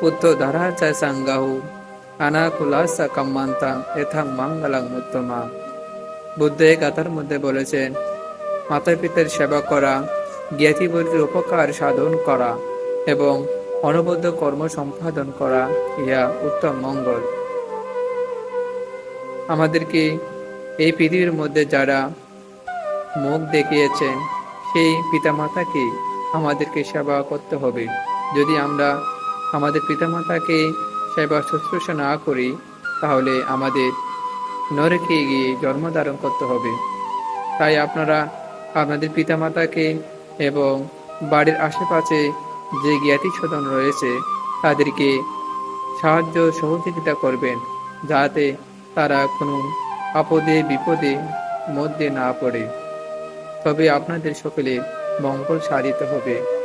পুত্র ধারা চ সঙ্গাহু অনাকুলাস কাম্মান্তাং এথাং মঙ্গলাং উত্তমা বুদ্ধ গাথার মধ্যে বলেছেন মাতা পিতার সেবা করা জ্ঞাতিবর্গের উপকার সাধন করা এবং অনবদ্য কর্ম সম্পাদন করা, ইহা উত্তম মঙ্গল। আমাদেরকে এই পৃথিবীর মধ্যে যারা মুখ দেখিয়েছেন, সেই পিতামাতাকে আমাদেরকে সেবা করতে হবে। যদি আমরা আমাদের পিতামাতাকে সেবা শুশ্রূষা না করি, তাহলে আমাদের নরকে গিয়ে জন্মধারণ করতে হবে। তাই আপনারা আপনাদের পিতামাতাকে এবং বাড়ির আশেপাশে যে জ্ঞাতি স্বজন রয়েছে, তাদেরকে সাহায্য সহযোগিতা করবেন, যাতে তারা কোনো আপদে বিপদে মধ্যে না পড়ে। তবে আপনাদের সকলে মঙ্গল সাধিত হবে।